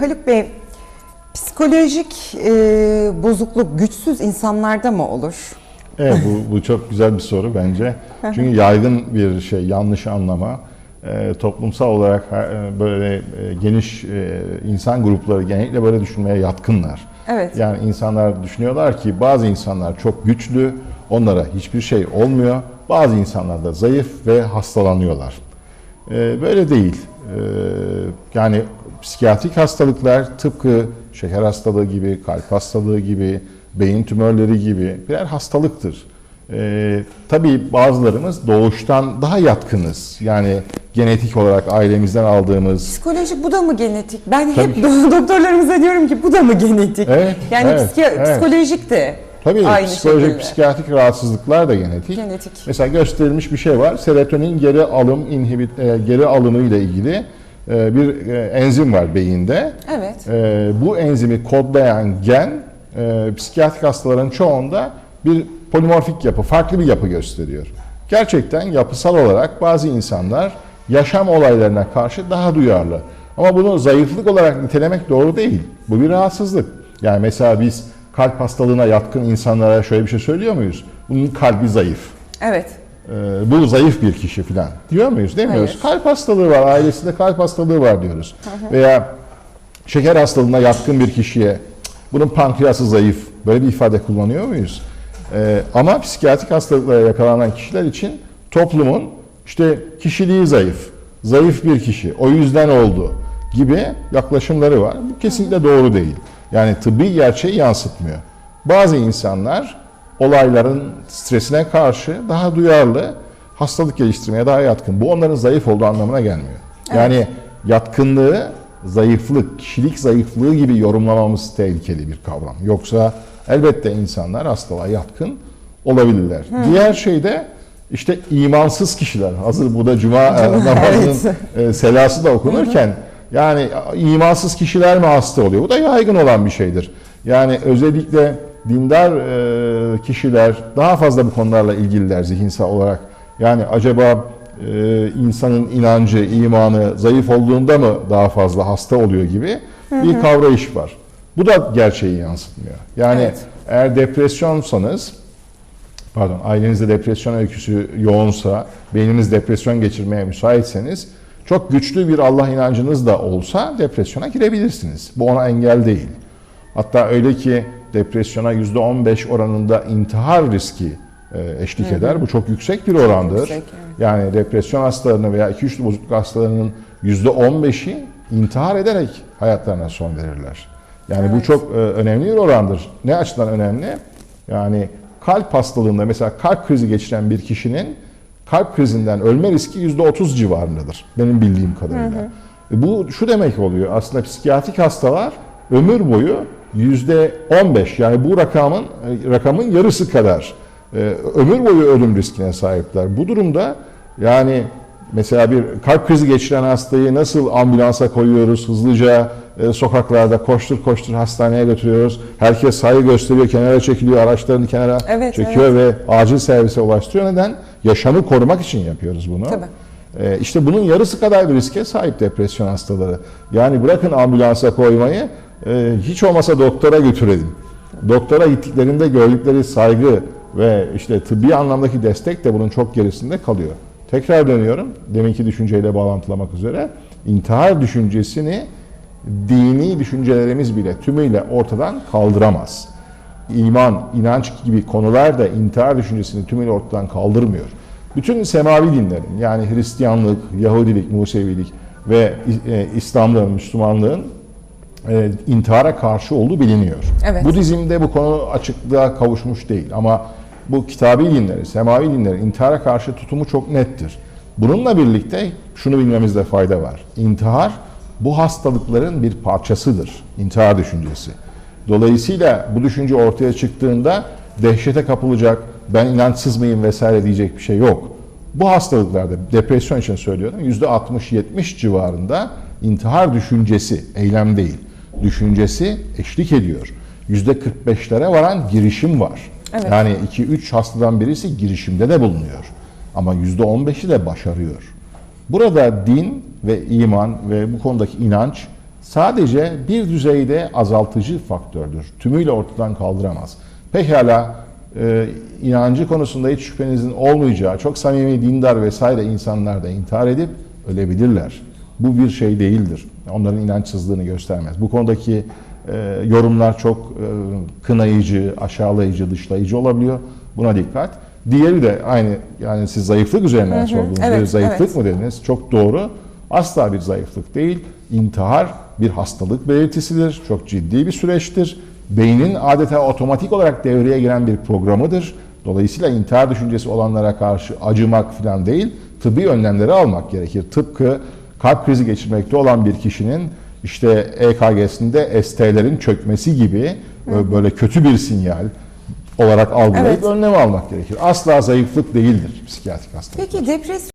Haluk Bey, psikolojik e, bozukluk güçsüz insanlarda mı olur? Evet bu, bu çok güzel bir soru bence. Çünkü yaygın bir şey, yanlış anlama. Ee, toplumsal olarak e, böyle e, geniş e, insan grupları genellikle böyle düşünmeye yatkınlar. Evet. Yani insanlar düşünüyorlar ki bazı insanlar çok güçlü, onlara hiçbir şey olmuyor. Bazı insanlar da zayıf ve hastalanıyorlar. Ee, böyle değil. Ee, yani psikiyatrik hastalıklar tıpkı şeker hastalığı gibi, kalp hastalığı gibi, beyin tümörleri gibi birer hastalıktır. Ee, tabii bazılarımız doğuştan daha yatkınız. Yani genetik olarak ailemizden aldığımız Psikolojik bu da mı genetik? Ben Tabii hep doktorlarımıza diyorum ki bu da mı genetik? Evet, yani evet, psiki- evet. psikolojik de Tabii aynı psikolojik, şekilde. psikiyatrik rahatsızlıklar da genetik. Genetik. Mesela gösterilmiş bir şey var. Serotonin geri alım inhibit e, geri alımı ile ilgili bir e, enzim var beyinde. Evet. E, bu enzimi kodlayan gen e, psikiyatrik hastaların çoğunda bir polimorfik yapı, farklı bir yapı gösteriyor. Gerçekten yapısal olarak bazı insanlar yaşam olaylarına karşı daha duyarlı. Ama bunu zayıflık olarak nitelemek doğru değil. Bu bir rahatsızlık. Yani mesela biz kalp hastalığına yatkın insanlara şöyle bir şey söylüyor muyuz? Bunun kalbi zayıf. Evet. Ee, bu zayıf bir kişi falan diyor muyuz? Demiyoruz. Hayır. Kalp hastalığı var, ailesinde kalp hastalığı var diyoruz. Veya şeker hastalığına yatkın bir kişiye "Cık, bunun pankreası zayıf böyle bir ifade kullanıyor muyuz? Ee, ama psikiyatrik hastalıklara yakalanan kişiler için toplumun işte kişiliği zayıf, zayıf bir kişi, o yüzden oldu gibi yaklaşımları var. Bu kesinlikle doğru değil. Yani tıbbi gerçeği yansıtmıyor. Bazı insanlar olayların stresine karşı daha duyarlı, hastalık geliştirmeye daha yatkın. Bu onların zayıf olduğu anlamına gelmiyor. Yani yatkınlığı, zayıflık, kişilik zayıflığı gibi yorumlamamız tehlikeli bir kavram. Yoksa elbette insanlar hastalığa yatkın olabilirler. Diğer şey de işte imansız kişiler. Hazır bu da cuma e, namazının e, selası da okunurken yani imansız kişiler mi hasta oluyor? Bu da yaygın olan bir şeydir. Yani özellikle dindar e, kişiler daha fazla bu konularla ilgililer zihinsel olarak. Yani acaba e, insanın inancı, imanı zayıf olduğunda mı daha fazla hasta oluyor gibi bir kavrayış var. Bu da gerçeği yansıtmıyor. Yani Evet. eğer depresyonsanız, pardon ailenizde depresyon öyküsü yoğunsa, beyniniz depresyon geçirmeye müsaitseniz çok güçlü bir Allah inancınız da olsa depresyona girebilirsiniz. Bu ona engel değil. Hatta öyle ki depresyona %15 oranında intihar riski e, eşlik eder. Bu çok yüksek bir orandır. yüksek, evet. Yani depresyon hastalarının veya 2-3 bozukluk hastalarının %15'i intihar ederek hayatlarına son verirler. Yani bu Evet. çok e, önemli bir orandır. Ne açıdan önemli? Yani kalp hastalığında mesela kalp krizi geçiren bir kişinin kalp krizinden ölme riski %30 civarındadır. Benim bildiğim kadarıyla. E, Bu şu demek oluyor. Aslında psikiyatrik hastalar ömür boyu %15 yani bu rakamın e, rakamın yarısı kadar e, ömür boyu ölüm riskine sahipler. Bu durumda yani mesela bir kalp krizi geçiren hastayı nasıl ambulansa koyuyoruz hızlıca e, sokaklarda koştur koştur hastaneye götürüyoruz. Herkes saygı gösteriyor, kenara çekiliyor, araçlarını kenara Evet, çekiyor ve acil servise ulaştırıyor. Neden? Yaşamı korumak için yapıyoruz bunu. Tabii. Ee, işte bunun yarısı kadar bir riske sahip depresyon hastaları. Yani bırakın ambulansa koymayı, e, hiç olmasa doktora götürelim. Doktora gittiklerinde gördükleri saygı ve işte tıbbi anlamdaki destek de bunun çok gerisinde kalıyor. Tekrar dönüyorum, deminki düşünceyle bağlantılamak üzere. İntihar düşüncesini dini düşüncelerimiz bile tümüyle ortadan kaldıramaz. İman, inanç gibi konular da intihar düşüncesini tümüyle ortadan kaldırmıyor. Bütün semavi dinlerin yani Hristiyanlık, Yahudilik, Musevilik ve e, İslamlığın, Müslümanlığın e, intihara karşı olduğu biliniyor. Evet. Budizm'de bu konu açıklığa kavuşmuş değil ama bu kitabi dinleri, semavi dinlerin intihara karşı tutumu çok nettir. Bununla birlikte şunu bilmemizde fayda var. İntihar bu hastalıkların bir parçasıdır. İntihar düşüncesi. Dolayısıyla bu düşünce ortaya çıktığında dehşete kapılacak, ben inançsız mıyım vesaire diyecek bir şey yok. Bu hastalıklarda, depresyon için söylüyorum, %60-70 civarında intihar düşüncesi, eylem değil, düşüncesi eşlik ediyor. %45'lere varan girişim var. Evet. Yani 2-3 hastadan birisi girişimde de bulunuyor. Ama %15'i de başarıyor. Burada din ve iman ve bu konudaki inanç sadece bir düzeyde azaltıcı faktördür. Tümüyle ortadan kaldıramaz. Pekala e, inancı konusunda hiç şüphenizin olmayacağı çok samimi dindar vesaire insanlar da intihar edip ölebilirler. Bu bir şey değildir. Onların inançsızlığını göstermez. Bu konudaki e, yorumlar çok e, kınayıcı, aşağılayıcı, dışlayıcı olabiliyor. Buna dikkat. Diğeri de aynı yani siz zayıflık üzerinden sordunuz. Evet, bir zayıflık evet. mı dediniz? Çok doğru. Asla bir zayıflık değil. İntihar bir hastalık belirtisidir. Çok ciddi bir süreçtir. Beynin adeta otomatik olarak devreye giren bir programıdır. Dolayısıyla intihar düşüncesi olanlara karşı acımak falan değil, tıbbi önlemleri almak gerekir. Tıpkı kalp krizi geçirmekte olan bir kişinin işte EKG'sinde ST'lerin çökmesi gibi böyle kötü bir sinyal olarak algılayıp Evet. önlem almak gerekir. Asla zayıflık değildir psikiyatrik hastalık. Peki depresyon